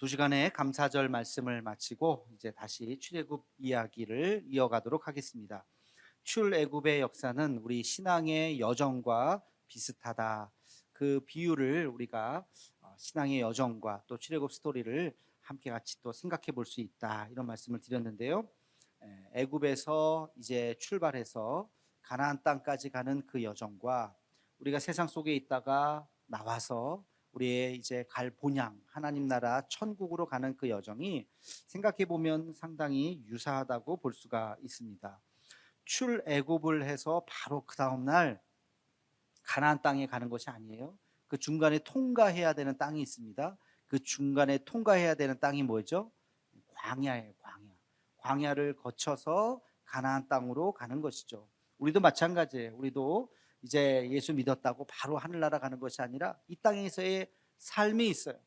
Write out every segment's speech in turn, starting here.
두 시간의 감사절 말씀을 마치고 이제 다시 출애굽 이야기를 이어가도록 하겠습니다. 출애굽의 역사는 우리 신앙의 여정과 비슷하다. 그 비유를 우리가 어, 신앙의 여정과 또 출애굽 스토리를 함께 같이 또 생각해 볼 수 있다. 이런 말씀을 드렸는데요. 에, 애굽에서 이제 출발해서 가나안 땅까지 가는 그 여정과 우리가 세상 속에 있다가 나와서 우리의 이제 갈 본향 하나님 나라 천국으로 가는 그 여정이 생각해 보면 상당히 유사하다고 볼 수가 있습니다. 출애굽을 해서 바로 그 다음 날 가나안 땅에 가는 것이 아니에요. 그 중간에 통과해야 되는 땅이 있습니다. 그 중간에 통과해야 되는 땅이 뭐죠? 광야예요, 광야. 광야를 거쳐서 가나안 땅으로 가는 것이죠. 우리도 마찬가지예요. 우리도 이제 예수 믿었다고 바로 하늘나라 가는 것이 아니라 이 땅에서의 삶이 있어요.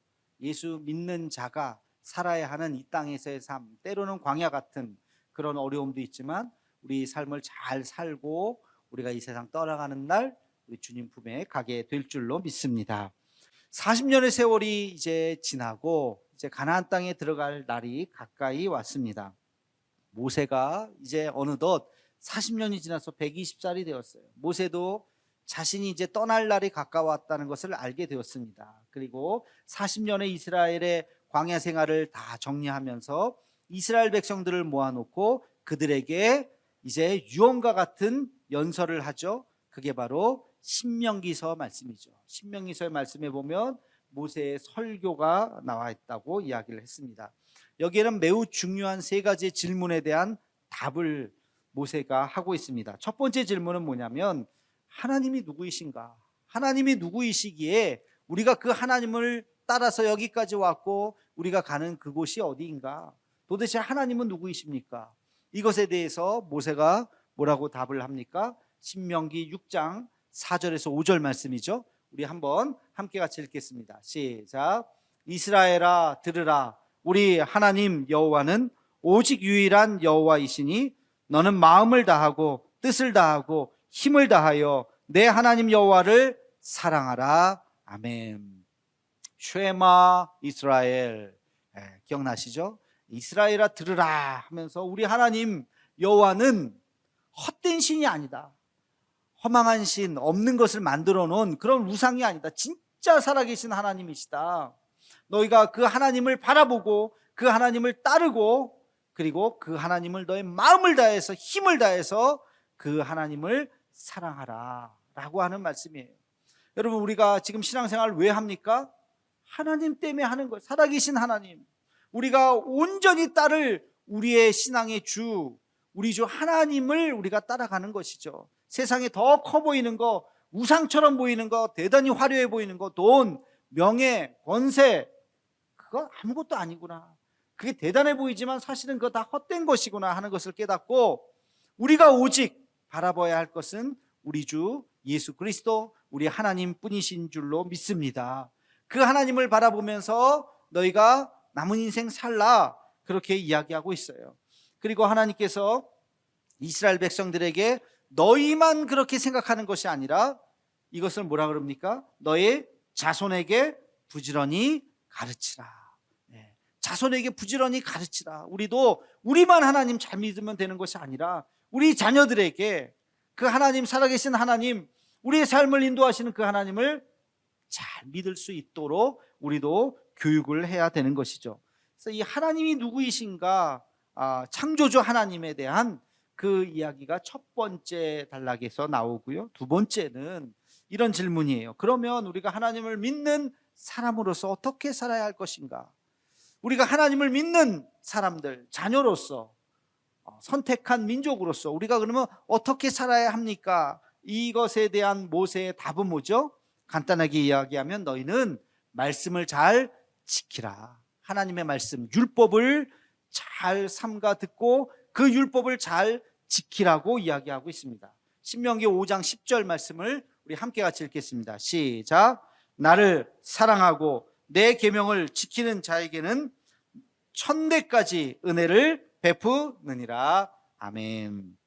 예수 믿는 자가 살아야 하는 이 땅에서의 삶, 때로는 광야 같은 그런 어려움도 있지만 우리 삶을 잘 살고 우리가 이 세상 떠나가는 날 우리 주님 품에 가게 될 줄로 믿습니다. 40년의 세월이 이제 지나고 이제 가나안 땅에 들어갈 날이 가까이 왔습니다. 모세가 이제 어느덧 40년이 지나서 120살이 되었어요. 모세도 자신이 이제 떠날 날이 가까웠다는 것을 알게 되었습니다. 그리고 40년의 이스라엘의 광야 생활을 다 정리하면서 이스라엘 백성들을 모아놓고 그들에게 이제 유언과 같은 연설을 하죠. 그게 바로 신명기서 말씀이죠. 신명기서의 말씀에 보면 모세의 설교가 나와 있다고 이야기를 했습니다. 여기에는 매우 중요한 세 가지의 질문에 대한 답을 모세가 하고 있습니다. 첫 번째 질문은 뭐냐면 하나님이 누구이신가? 하나님이 누구이시기에 우리가 그 하나님을 따라서 여기까지 왔고 우리가 가는 그곳이 어디인가? 도대체 하나님은 누구이십니까? 이것에 대해서 모세가 뭐라고 답을 합니까? 신명기 6장 4절에서 5절 말씀이죠. 우리 한번 함께 같이 읽겠습니다. 시작. 이스라엘아 들으라. 우리 하나님 여호와는 오직 유일한 여호와이시니 너는 마음을 다하고 뜻을 다하고 힘을 다하여 내 하나님 여호와를 사랑하라. 아멘. 쉐마 이스라엘. 예, 기억나시죠? 이스라엘아 들으라 하면서 우리 하나님 여호와는 헛된 신이 아니다. 허망한 신, 없는 것을 만들어 놓은 그런 우상이 아니다. 진짜 살아계신 하나님이시다. 너희가 그 하나님을 바라보고 그 하나님을 따르고 그리고 그 하나님을 너의 마음을 다해서 힘을 다해서 그 하나님을 사랑하라 라고 하는 말씀이에요. 여러분 우리가 지금 신앙생활 왜 합니까? 하나님 때문에 하는 거예요. 살아계신 하나님. 우리가 온전히 따를 우리의 신앙의 주, 우리 주 하나님을 우리가 따라가는 것이죠. 세상에 더 커 보이는 거, 우상처럼 보이는 거, 대단히 화려해 보이는 거, 돈, 명예, 권세, 그거 아무것도 아니구나. 그게 대단해 보이지만 사실은 그거 다 헛된 것이구나 하는 것을 깨닫고 우리가 오직 바라봐야 할 것은 우리 주 예수 그리스도, 우리 하나님 뿐이신 줄로 믿습니다. 그 하나님을 바라보면서 너희가 남은 인생 살라. 그렇게 이야기하고 있어요. 그리고 하나님께서 이스라엘 백성들에게 너희만 그렇게 생각하는 것이 아니라 이것을 뭐라 그럽니까? 너의 자손에게 부지런히 가르치라. 네. 자손에게 부지런히 가르치라. 우리도 우리만 하나님 잘 믿으면 되는 것이 아니라 우리 자녀들에게 그 하나님 살아계신 하나님 우리의 삶을 인도하시는 그 하나님을 잘 믿을 수 있도록 우리도 교육을 해야 되는 것이죠. 그래서 이 하나님이 누구이신가 아, 창조주 하나님에 대한 그 이야기가 첫 번째 단락에서 나오고요. 두 번째는 이런 질문이에요. 그러면 우리가 하나님을 믿는 사람으로서 어떻게 살아야 할 것인가? 우리가 하나님을 믿는 사람들, 자녀로서 어, 선택한 민족으로서 우리가 그러면 어떻게 살아야 합니까? 이것에 대한 모세의 답은 뭐죠? 간단하게 이야기하면 너희는 말씀을 잘 지키라. 하나님의 말씀, 율법을 잘 삼가 듣고 그 율법을 잘 지키라고 이야기하고 있습니다. 신명기 5장 10절 말씀을 우리 함께 같이 읽겠습니다. 시작. 나를 사랑하고 내 계명을 지키는 자에게는 천대까지 은혜를 베푸느니라. 아멘.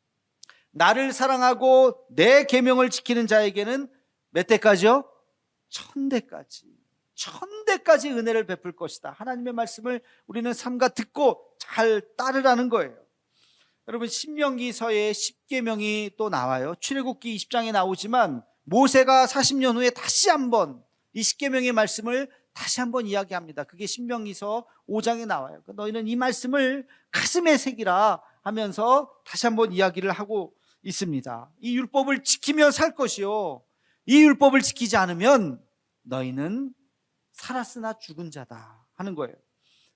나를 사랑하고 내 계명을 지키는 자에게는 몇 대까지요? 천대까지. 천대까지 은혜를 베풀 것이다. 하나님의 말씀을 우리는 삼가 듣고 잘 따르라는 거예요. 여러분 신명기서에 10계명이 또 나와요. 출애굽기 20장에 나오지만 모세가 40년 후에 다시 한번 이 10계명의 말씀을 다시 한번 이야기합니다. 그게 신명기서 5장에 나와요. 그 너희는 이 말씀을 가슴에 새기라 하면서 다시 한번 이야기를 하고 있습니다. 이 율법을 지키며 살 것이요. 이 율법을 지키지 않으면 너희는 살았으나 죽은 자다 하는 거예요.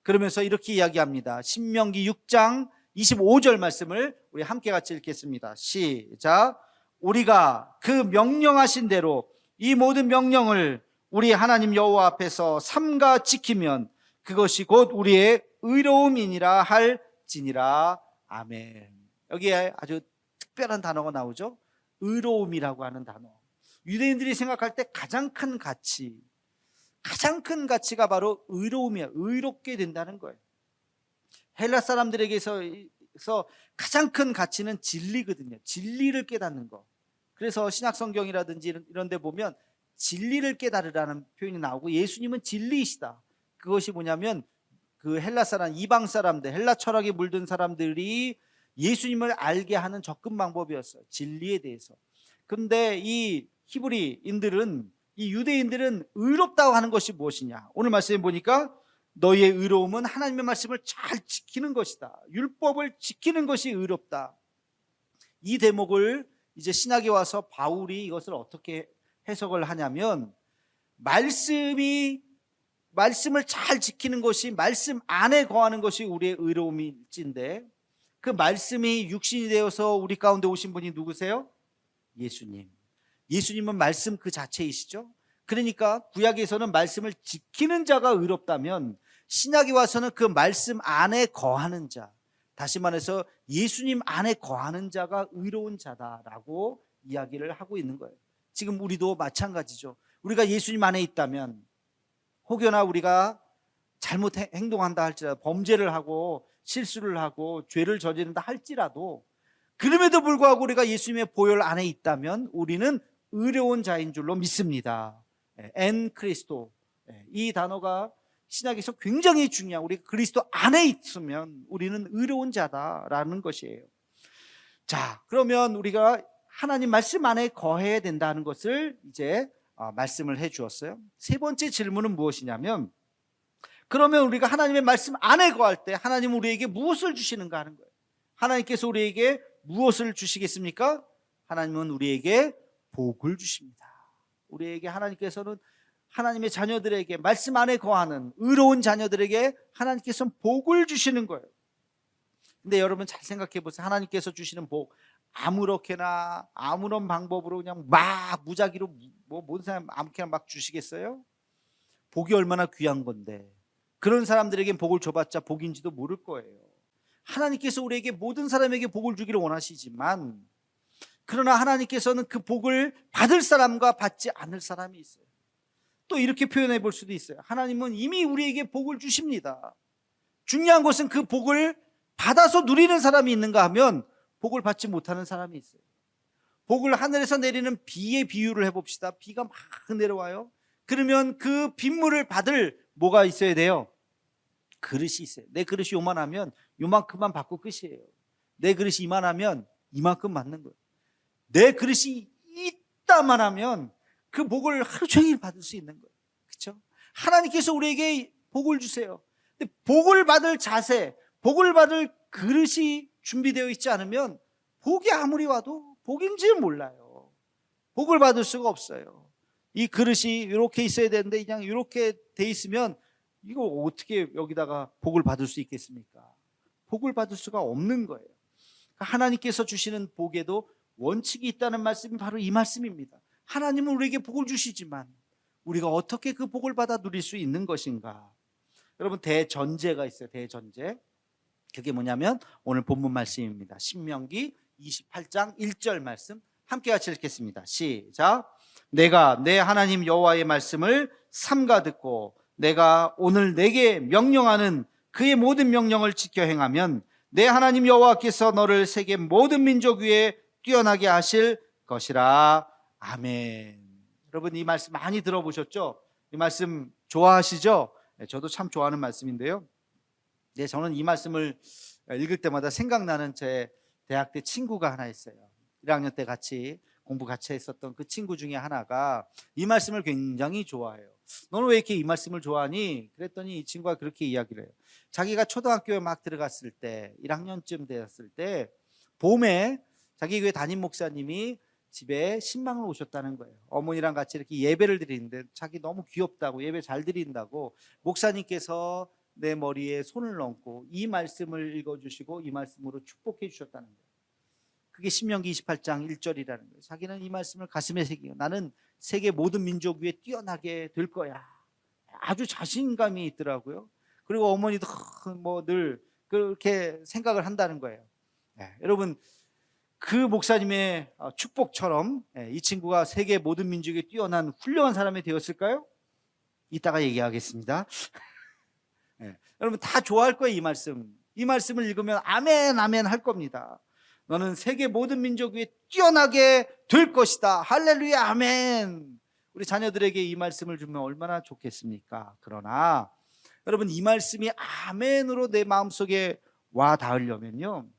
그러면서 이렇게 이야기합니다. 신명기 6장 25절 말씀을 우리 함께 같이 읽겠습니다. 시작. 우리가 그 명령하신 대로 이 모든 명령을 우리 하나님 여호와 앞에서 삼가 지키면 그것이 곧 우리의 의로움이니라 할지니라. 아멘. 여기에 아주 특별한 단어가 나오죠. 의로움이라고 하는 단어. 유대인들이 생각할 때 가장 큰 가치, 가장 큰 가치가 바로 의로움이야. 의롭게 된다는 거예요. 헬라 사람들에게서 가장 큰 가치는 진리거든요. 진리를 깨닫는 거. 그래서 신약 성경이라든지 이런 데 보면 진리를 깨달으라는 표현이 나오고 예수님은 진리이시다. 그것이 뭐냐면 그 헬라 사람, 이방 사람들, 헬라 철학에 물든 사람들이 예수님을 알게 하는 접근 방법이었어요. 진리에 대해서. 근데 이 히브리인들은 이 유대인들은 의롭다고 하는 것이 무엇이냐? 오늘 말씀에 보니까 너희의 의로움은 하나님의 말씀을 잘 지키는 것이다. 율법을 지키는 것이 의롭다. 이 대목을 이제 신학에 와서 바울이 이것을 어떻게 해석을 하냐면 말씀이 말씀을 잘 지키는 것이 말씀 안에 거하는 것이 우리의 의로움일진데 그 말씀이 육신이 되어서 우리 가운데 오신 분이 누구세요? 예수님. 예수님은 말씀 그 자체이시죠. 그러니까 구약에서는 말씀을 지키는 자가 의롭다면 신약에 와서는 그 말씀 안에 거하는 자, 다시 말해서 예수님 안에 거하는 자가 의로운 자다라고 이야기를 하고 있는 거예요. 지금 우리도 마찬가지죠. 우리가 예수님 안에 있다면 혹여나 우리가 잘못 행동한다 할지라도 범죄를 하고 실수를 하고 죄를 저지른다 할지라도 그럼에도 불구하고 우리가 예수님의 보혈 안에 있다면 우리는 의로운 자인 줄로 믿습니다. 엔 크리스토 이 단어가 신약에서 굉장히 중요한 우리 그리스도 안에 있으면 우리는 의로운 자다라는 것이에요. 자, 그러면 우리가 하나님 말씀 안에 거해야 된다는 것을 이제 어, 말씀을 해 주었어요. 세 번째 질문은 무엇이냐면 그러면 우리가 하나님의 말씀 안에 거할 때 하나님은 우리에게 무엇을 주시는가 하는 거예요. 하나님께서 우리에게 무엇을 주시겠습니까? 하나님은 우리에게 복을 주십니다. 우리에게 하나님께서는 하나님의 자녀들에게 말씀 안에 거하는 의로운 자녀들에게 하나님께서는 복을 주시는 거예요. 근데 여러분 잘 생각해 보세요. 하나님께서 주시는 복 아무렇게나 아무런 방법으로 그냥 막 무작위로 뭐 모든 사람 아무렇게나 막 주시겠어요? 복이 얼마나 귀한 건데 그런 사람들에게 복을 줘봤자 복인지도 모를 거예요. 하나님께서 우리에게 모든 사람에게 복을 주기를 원하시지만 그러나 하나님께서는 그 복을 받을 사람과 받지 않을 사람이 있어요. 또 이렇게 표현해 볼 수도 있어요. 하나님은 이미 우리에게 복을 주십니다. 중요한 것은 그 복을 받아서 누리는 사람이 있는가 하면 복을 받지 못하는 사람이 있어요. 복을 하늘에서 내리는 비의 비유를 해봅시다. 비가 막 내려와요. 그러면 그 빗물을 받을 뭐가 있어야 돼요? 그릇이 있어요. 내 그릇이 요만하면 요만큼만 받고 끝이에요. 내 그릇이 이만하면 이만큼 받는 거예요. 내 그릇이 있다만 하면 그 복을 하루 종일 받을 수 있는 거예요. 그렇죠? 하나님께서 우리에게 복을 주세요. 근데 복을 받을 자세, 복을 받을 그릇이 준비되어 있지 않으면 복이 아무리 와도 복인지 몰라요. 복을 받을 수가 없어요. 이 그릇이 이렇게 있어야 되는데 그냥 이렇게 돼 있으면 이거 어떻게 여기다가 복을 받을 수 있겠습니까? 복을 받을 수가 없는 거예요. 그러니까 하나님께서 주시는 복에도 원칙이 있다는 말씀이 바로 이 말씀입니다. 하나님은 우리에게 복을 주시지만 우리가 어떻게 그 복을 받아 누릴 수 있는 것인가? 여러분 대전제가 있어요. 대전제. 그게 뭐냐면 오늘 본문 말씀입니다. 신명기 28장 1절 말씀 함께 같이 읽겠습니다. 시작. 내가 내 하나님 여호와의 말씀을 삼가 듣고 내가 오늘 내게 명령하는 그의 모든 명령을 지켜 행하면 내 하나님 여호와께서 너를 세계 모든 민족 위에 뛰어나게 하실 것이라. 아멘. 여러분 이 말씀 많이 들어보셨죠? 이 말씀 좋아하시죠? 네, 저도 참 좋아하는 말씀인데요. 네, 저는 이 말씀을 읽을 때마다 생각나는 제 대학 때 친구가 하나 있어요. 1학년 때 같이 공부 같이 했었던 그 친구 중에 하나가 이 말씀을 굉장히 좋아해요. 너는 왜 이렇게 이 말씀을 좋아하니? 그랬더니 이 친구가 그렇게 이야기를 해요. 자기가 초등학교에 막 들어갔을 때, 1학년쯤 되었을 때, 봄에 자기 교회 담임 목사님이 집에 신방을 오셨다는 거예요. 어머니랑 같이 이렇게 예배를 드리는데 자기 너무 귀엽다고 예배 잘 드린다고 목사님께서 내 머리에 손을 얹고 이 말씀을 읽어주시고 이 말씀으로 축복해 주셨다는 거예요. 그게 신명기 28장 1절이라는 거예요. 자기는 이 말씀을 가슴에 새기고 나는 세계 모든 민족 위에 뛰어나게 될 거야. 아주 자신감이 있더라고요. 그리고 어머니도 뭐 늘 그렇게 생각을 한다는 거예요. 네, 여러분 그 목사님의 어, 축복처럼 예, 이 친구가 세계 모든 민족에 뛰어난 훌륭한 사람이 되었을까요? 이따가 얘기하겠습니다. 예, 여러분 다 좋아할 거예요 이 말씀. 이 말씀을 읽으면 아멘 아멘 할 겁니다. 너는 세계 모든 민족 위에 뛰어나게 될 것이다. 할렐루야 아멘. 우리 자녀들에게 이 말씀을 주면 얼마나 좋겠습니까? 그러나 여러분 이 말씀이 아멘으로 내 마음속에 와 닿으려면요.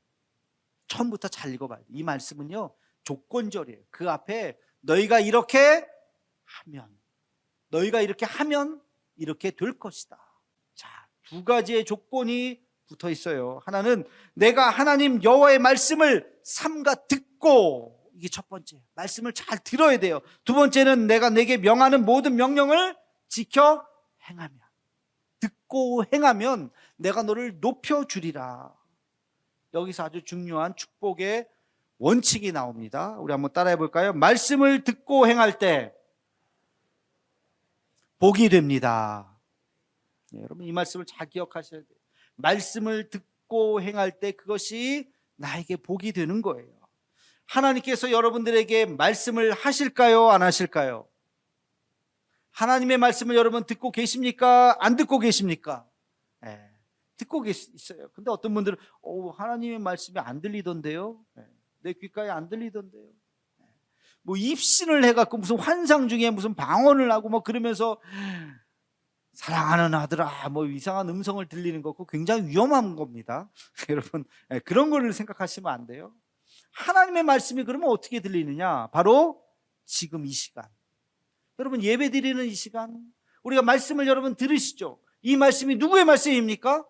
처음부터 잘 읽어봐야 돼. 이 말씀은요 조건절이에요. 그 앞에 너희가 이렇게 하면, 너희가 이렇게 하면 이렇게 될 것이다. 자, 두 가지의 조건이 붙어 있어요. 하나는 내가 하나님 여호와의 말씀을 삼가 듣고 이게 첫 번째. 말씀을 잘 들어야 돼요. 두 번째는 내가 내게 명하는 모든 명령을 지켜 행하면 듣고 행하면 내가 너를 높여 주리라. 여기서 아주 중요한 축복의 원칙이 나옵니다. 우리 한번 따라해 볼까요? 말씀을 듣고 행할 때 복이 됩니다. 네, 여러분 이 말씀을 잘 기억하셔야 돼요. 말씀을 듣고 행할 때 그것이 나에게 복이 되는 거예요. 하나님께서 여러분들에게 말씀을 하실까요? 안 하실까요? 하나님의 말씀을 여러분 듣고 계십니까? 안 듣고 계십니까? 네. 듣고 계시어요. 근데 어떤 분들은 오, 하나님의 말씀이 안 들리던데요. 네. 내 귓가에 안 들리던데요. 네. 뭐 입신을 해갖고 무슨 환상 중에 무슨 방언을 하고 뭐 그러면서 사랑하는 아들아 뭐 이상한 음성을 들리는 거 그거 굉장히 위험한 겁니다. 여러분 네, 그런 거를 생각하시면 안 돼요. 하나님의 말씀이 그러면 어떻게 들리느냐? 바로 지금 이 시간. 여러분 예배 드리는 이 시간 우리가 말씀을 여러분 들으시죠? 이 말씀이 누구의 말씀입니까?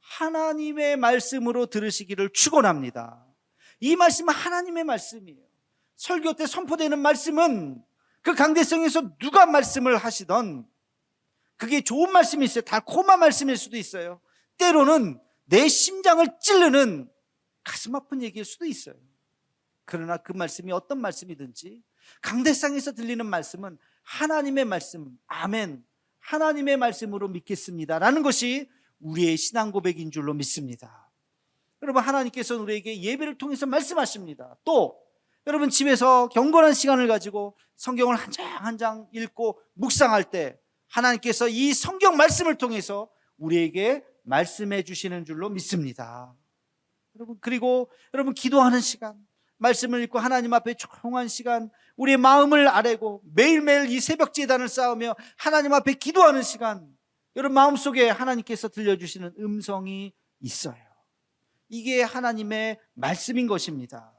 하나님의 말씀으로 들으시기를 축원합니다. 이 말씀은 하나님의 말씀이에요. 설교 때 선포되는 말씀은 그 강대성에서 누가 말씀을 하시던 그게 좋은 말씀이 있어요. 달콤한 말씀일 수도 있어요. 때로는 내 심장을 찌르는 가슴 아픈 얘기일 수도 있어요. 그러나 그 말씀이 어떤 말씀이든지 강대상에서 들리는 말씀은 하나님의 말씀, 아멘, 하나님의 말씀으로 믿겠습니다. 라는 것이 우리의 신앙 고백인 줄로 믿습니다. 여러분, 하나님께서는 우리에게 예배를 통해서 말씀하십니다. 또, 여러분 집에서 경건한 시간을 가지고 성경을 한 장 한 장 읽고 묵상할 때 하나님께서 이 성경 말씀을 통해서 우리에게 말씀해 주시는 줄로 믿습니다. 여러분, 그리고 여러분 기도하는 시간, 말씀을 읽고 하나님 앞에 조용한 시간, 우리의 마음을 아뢰고 매일매일 이 새벽 재단을 쌓으며 하나님 앞에 기도하는 시간, 여러분 마음속에 하나님께서 들려주시는 음성이 있어요. 이게 하나님의 말씀인 것입니다.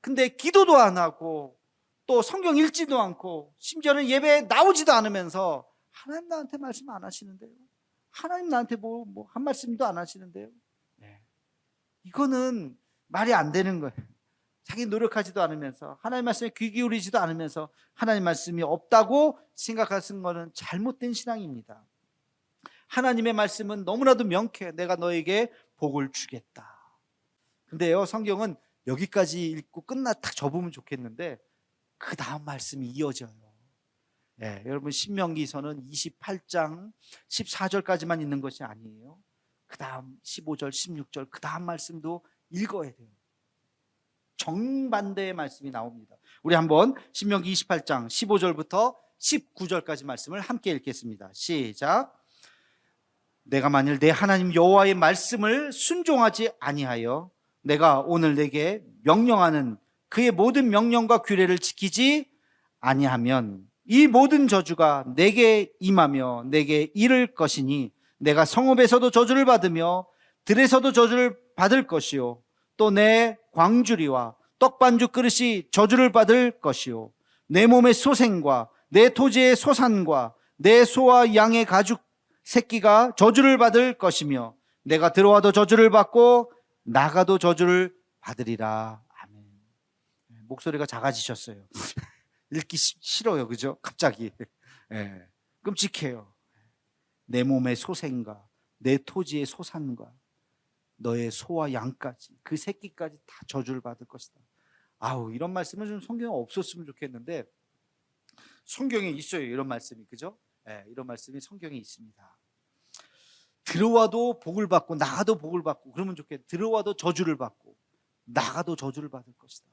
근데 기도도 안 하고 또 성경 읽지도 않고 심지어는 예배에 나오지도 않으면서 하나님 나한테 말씀 안 하시는데요. 하나님 나한테 뭐, 뭐한 말씀도 안 하시는데요. 네. 이거는 말이 안 되는 거예요. 자기 노력하지도 않으면서 하나님 말씀에 귀 기울이지도 않으면서 하나님 말씀이 없다고 생각하는 것은 잘못된 신앙입니다. 하나님의 말씀은 너무나도 명쾌해. 내가 너에게 복을 주겠다. 근데요, 성경은 여기까지 읽고 끝나 딱 접으면 좋겠는데 그 다음 말씀이 이어져요. 예, 여러분 신명기서는 28장 14절까지만 있는 것이 아니에요. 그 다음 15절, 16절 그 다음 말씀도 읽어야 돼요. 정반대의 말씀이 나옵니다. 우리 한번 신명기 28장 15절부터 19절까지 말씀을 함께 읽겠습니다. 시작. 내가 만일 내 하나님 여호와의 말씀을 순종하지 아니하여 내가 오늘 내게 명령하는 그의 모든 명령과 규례를 지키지 아니하면 이 모든 저주가 내게 임하며 내게 이를 것이니 내가 성읍에서도 저주를 받으며 들에서도 저주를 받을 것이요 또 내 광주리와 떡반죽 그릇이 저주를 받을 것이요 내 몸의 소생과 내 토지의 소산과 내 소와 양의 가죽 새끼가 저주를 받을 것이며 내가 들어와도 저주를 받고 나가도 저주를 받으리라. 목소리가 작아지셨어요. 읽기 시- 싫어요. 그죠? 갑자기. 예. 끔찍해요. 내 몸의 소생과 내 토지의 소산과 너의 소와 양까지 그 새끼까지 다 저주를 받을 것이다. 아우 이런 말씀은 좀 성경에 없었으면 좋겠는데 성경에 있어요. 이런 말씀이 그죠? 예, 이런 말씀이 성경에 있습니다. 들어와도 복을 받고 나가도 복을 받고 그러면 좋겠. 들어와도 저주를 받고 나가도 저주를 받을 것이다.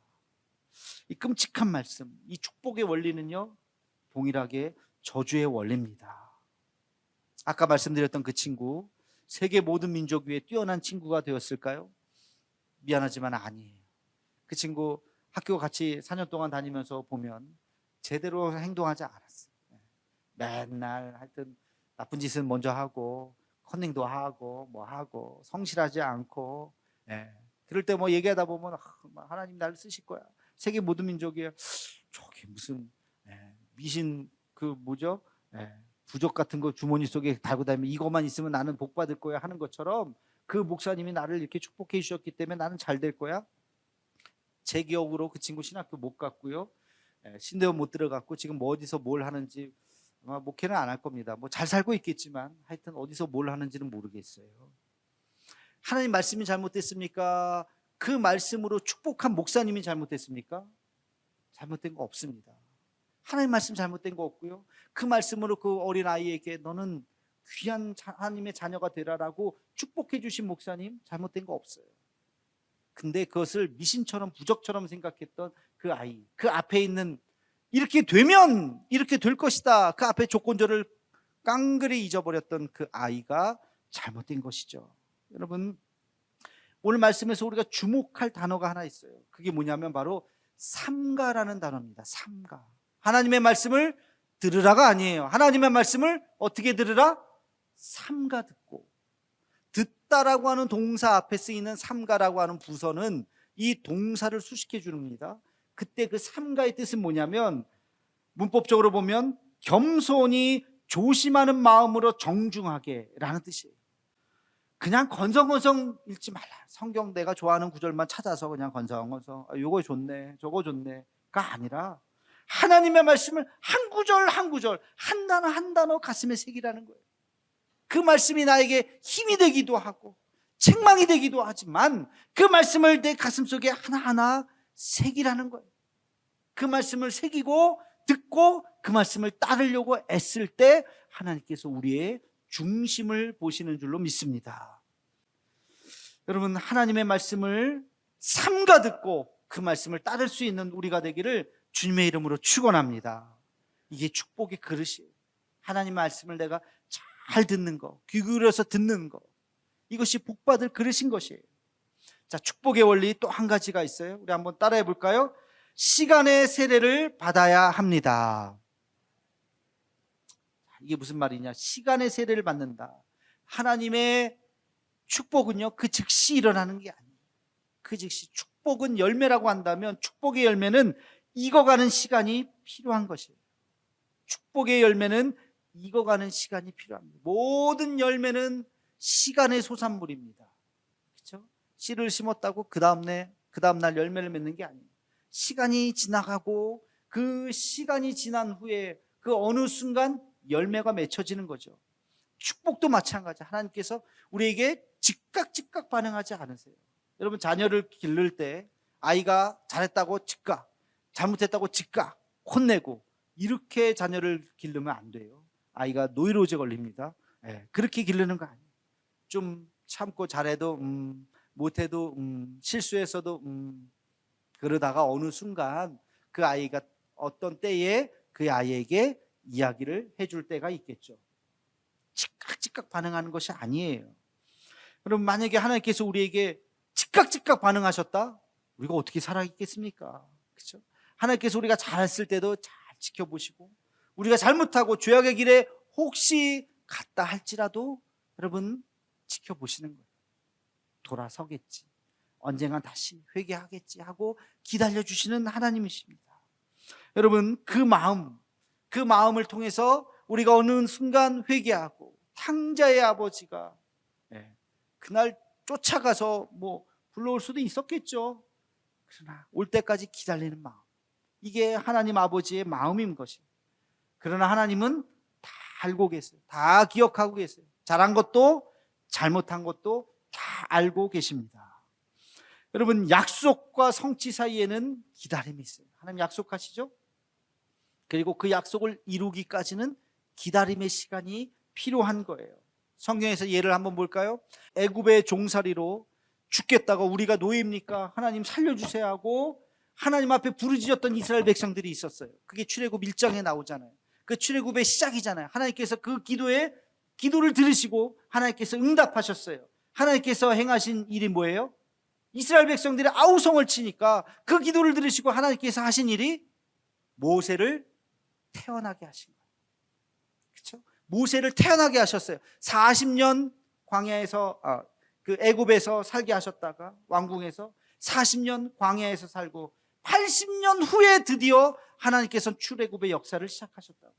이 끔찍한 말씀, 이 축복의 원리는요 동일하게 저주의 원리입니다. 아까 말씀드렸던 그 친구 세계 모든 민족 위에 뛰어난 친구가 되었을까요? 미안하지만 아니에요. 그 친구 학교 같이 4년 동안 다니면서 보면 제대로 행동하지 않았어요. 맨날 하여튼 나쁜 짓은 먼저 하고 컨닝도 하고 뭐 하고 성실하지 않고 예. 그럴 때 뭐 얘기하다 보면 아, 뭐 하나님 나를 쓰실 거야. 세계 모든 민족이 저기 무슨 예, 미신 그 뭐죠? 예, 부적 같은 거 주머니 속에 달고 다니면 이것만 있으면 나는 복 받을 거야 하는 것처럼 그 목사님이 나를 이렇게 축복해 주셨기 때문에 나는 잘 될 거야. 제 기억으로 그 친구 신학교 못 갔고요. 예, 신대원 못 들어갔고 지금 뭐 어디서 뭘 하는지 아마 목회는 안 할 겁니다. 뭐 잘 살고 있겠지만 하여튼 어디서 뭘 하는지는 모르겠어요. 하나님 말씀이 잘못됐습니까? 그 말씀으로 축복한 목사님이 잘못됐습니까? 잘못된 거 없습니다. 하나님 말씀 잘못된 거 없고요. 그 말씀으로 그 어린 아이에게 너는 귀한 자- 하나님의 자녀가 되라라고 축복해 주신 목사님 잘못된 거 없어요. 근데 그것을 미신처럼 부적처럼 생각했던 그 아이, 그 앞에 있는 이렇게 되면 이렇게 될 것이다. 그 앞에 조건절을 깡그리 잊어버렸던 그 아이가 잘못된 것이죠. 여러분, 오늘 말씀에서 우리가 주목할 단어가 하나 있어요. 그게 뭐냐면 바로 삼가라는 단어입니다. 삼가. 하나님의 말씀을 들으라가 아니에요. 하나님의 말씀을 어떻게 들으라? 삼가 듣고. 듣다라고 하는 동사 앞에 쓰이는 삼가라고 하는 부서는 이 동사를 수식해 주입니다. 그때 그 삼가의 뜻은 뭐냐면 문법적으로 보면 겸손히 조심하는 마음으로 정중하게 라는 뜻이에요. 그냥 건성건성 읽지 말라. 성경 내가 좋아하는 구절만 찾아서 그냥 건성건성 아, 요거 좋네, 저거 좋네가 아니라 하나님의 말씀을 한 구절 한 구절 한 단어 한 단어 가슴에 새기라는 거예요. 그 말씀이 나에게 힘이 되기도 하고 책망이 되기도 하지만 그 말씀을 내 가슴 속에 하나하나 새기라는 거예요. 그 말씀을 새기고 듣고 그 말씀을 따르려고 애쓸 때 하나님께서 우리의 중심을 보시는 줄로 믿습니다. 여러분 하나님의 말씀을 삼가 듣고 그 말씀을 따를 수 있는 우리가 되기를 주님의 이름으로 축원합니다. 이게 축복의 그릇이에요. 하나님 말씀을 내가 잘 듣는 거, 귀 기울여서 듣는 거. 이것이 복받을 그릇인 것이에요. 자, 축복의 원리 또 한 가지가 있어요. 우리 한번 따라해 볼까요? 시간의 세례를 받아야 합니다. 이게 무슨 말이냐? 시간의 세례를 받는다. 하나님의 축복은요, 그 즉시 일어나는 게 아니에요. 그 즉시 축복은 열매라고 한다면 축복의 열매는 익어가는 시간이 필요한 것이에요. 축복의 열매는 익어가는 시간이 필요합니다. 모든 열매는 시간의 소산물입니다. 그렇죠? 씨를 심었다고 그 다음에 그 다음 날 열매를 맺는 게 아니에요. 시간이 지나가고 그 시간이 지난 후에 그 어느 순간 열매가 맺혀지는 거죠. 축복도 마찬가지. 하나님께서 우리에게 즉각 즉각 반응하지 않으세요. 여러분 자녀를 기를 때 아이가 잘했다고 즉각, 잘못했다고 즉각 혼내고 이렇게 자녀를 기르면 안 돼요. 아이가 노이로제 걸립니다. 예, 그렇게 기르는 거 아니에요. 좀 참고 잘해도 음, 못해도 음, 실수했어도 음, 그러다가 어느 순간 그 아이가 어떤 때에 그 아이에게 이야기를 해줄 때가 있겠죠. 즉각 즉각 반응하는 것이 아니에요. 그럼 만약에 하나님께서 우리에게 즉각 즉각 반응하셨다? 우리가 어떻게 살아있겠습니까? 그렇죠? 하나님께서 우리가 잘했을 때도 잘 지켜보시고 우리가 잘못하고 죄악의 길에 혹시 갔다 할지라도 여러분 지켜보시는 거예요. 돌아서겠지. 언젠간 다시 회개하겠지 하고 기다려 주시는 하나님이십니다. 여러분 그 마음, 그 마음을 통해서 우리가 어느 순간 회개하고 탕자의 아버지가 예, 그날 쫓아가서 뭐 불러올 수도 있었겠죠. 그러나 올 때까지 기다리는 마음. 이게 하나님 아버지의 마음인 것이에요. 그러나 하나님은 다 알고 계세요. 다 기억하고 계세요. 잘한 것도 잘못한 것도 다 알고 계십니다. 여러분 약속과 성취 사이에는 기다림이 있어요. 하나님 약속하시죠? 그리고 그 약속을 이루기까지는 기다림의 시간이 필요한 거예요. 성경에서 예를 한번 볼까요? 애굽의 종살이로 죽겠다고 우리가 노예입니까? 하나님 살려주세요 하고 하나님 앞에 부르짖었던 이스라엘 백성들이 있었어요. 그게 출애굽 1장에 나오잖아요. 그 출애굽의 시작이잖아요. 하나님께서 그 기도에 기도를 들으시고 하나님께서 응답하셨어요. 하나님께서 행하신 일이 뭐예요? 이스라엘 백성들이 아우성을 치니까 그 기도를 들으시고 하나님께서 하신 일이 모세를 태어나게 하신 거예요. 모세를 태어나게 하셨어요. 40년 광야에서 아, 그 애굽에서 살게 하셨다가 왕궁에서 40년 광야에서 살고 80년 후에 드디어 하나님께서 출애굽의 역사를 시작하셨다고.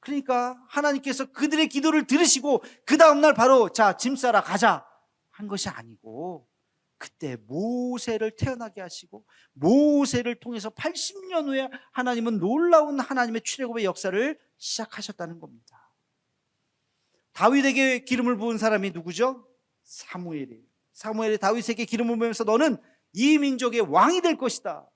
그러니까 하나님께서 그들의 기도를 들으시고 그 다음 날 바로 자 짐 싸라 가자 한 것이 아니고 그때 모세를 태어나게 하시고 모세를 통해서 80년 후에 하나님은 놀라운 하나님의 출애굽의 역사를 시작하셨다는 겁니다. 다윗에게 기름을 부은 사람이 누구죠? 사무엘이에요. 사무엘이 다윗에게 기름을 부으면서 너는 이 민족의 왕이 될 것이다.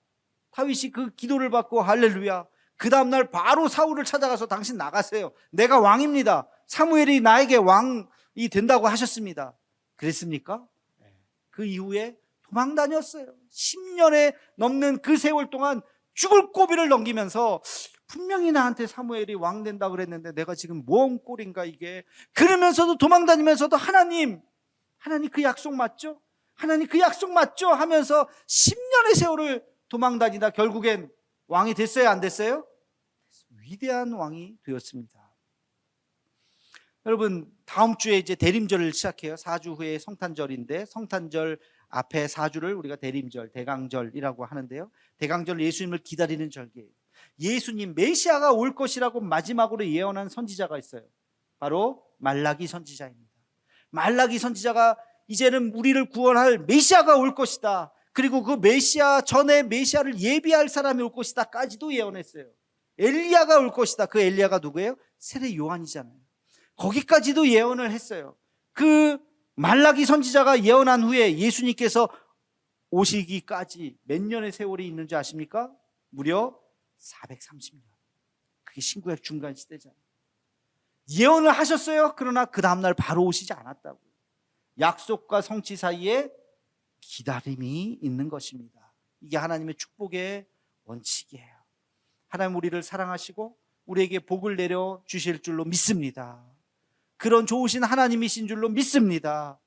다윗이 그 기도를 받고 할렐루야. 그 다음날 바로 사울을 찾아가서 당신 나가세요. 내가 왕입니다. 사무엘이 나에게 왕이 된다고 하셨습니다. 그랬습니까? 그 이후에 도망 다녔어요. 10년에 넘는 그 세월 동안 죽을 고비를 넘기면서 분명히 나한테 사무엘이 왕 된다 그랬는데 내가 지금 뭔 꼴인가 이게 그러면서도 도망 다니면서도 하나님 하나님 그 약속 맞죠? 하나님 그 약속 맞죠? 하면서 10년의 세월을 도망 다니다 결국엔 왕이 됐어요? 안 됐어요? 위대한 왕이 되었습니다. 여러분 다음 주에 이제 대림절을 시작해요. 4주 후에 성탄절인데 성탄절 앞에 4주를 우리가 대림절, 대강절이라고 하는데요. 대강절 예수님을 기다리는 절기예요. 예수님 메시아가 올 것이라고 마지막으로 예언한 선지자가 있어요. 바로 말라기 선지자입니다. 말라기 선지자가 이제는 우리를 구원할 메시아가 올 것이다. 그리고 그 메시아 전에 메시아를 예비할 사람이 올 것이다까지도 예언했어요. 엘리야가 올 것이다. 그 엘리야가 누구예요? 세례 요한이잖아요. 거기까지도 예언을 했어요. 그 말라기 선지자가 예언한 후에 예수님께서 오시기까지 몇 년의 세월이 있는지 아십니까? 무려 430년. 그게 신구약 중간 시대잖아요. 예언을 하셨어요. 그러나 그 다음날 바로 오시지 않았다고. 약속과 성취 사이에 기다림이 있는 것입니다. 이게 하나님의 축복의 원칙이에요. 하나님 우리를 사랑하시고 우리에게 복을 내려 주실 줄로 믿습니다. 그런 좋으신 하나님이신 줄로 믿습니다.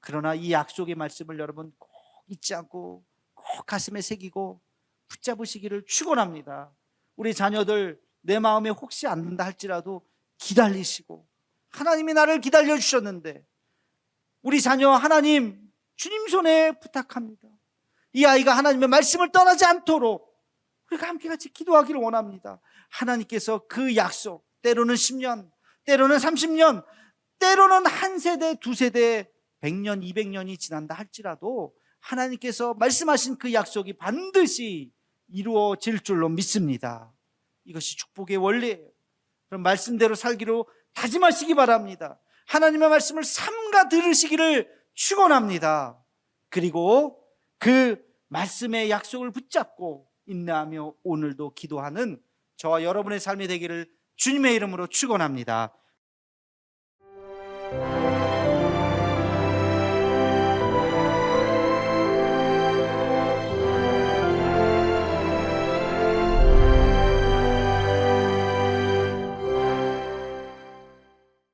그러나 이 약속의 말씀을 여러분 꼭 잊지 않고 꼭 가슴에 새기고 붙잡으시기를 축원합니다. 우리 자녀들 내 마음에 혹시 안 든다 할지라도 기다리시고 하나님이 나를 기다려 주셨는데 우리 자녀 하나님 주님 손에 부탁합니다. 이 아이가 하나님의 말씀을 떠나지 않도록 우리가 함께 같이 기도하기를 원합니다. 하나님께서 그 약속 때로는 10년 때로는 30년, 때로는 한 세대, 두 세대, 100년, 200년이 지난다 할지라도 하나님께서 말씀하신 그 약속이 반드시 이루어질 줄로 믿습니다. 이것이 축복의 원리예요. 그럼 말씀대로 살기로 다짐하시기 바랍니다. 하나님의 말씀을 삼가 들으시기를 축원합니다. 그리고 그 말씀의 약속을 붙잡고 인내하며 오늘도 기도하는 저와 여러분의 삶이 되기를 주님의 이름으로 축원합니다.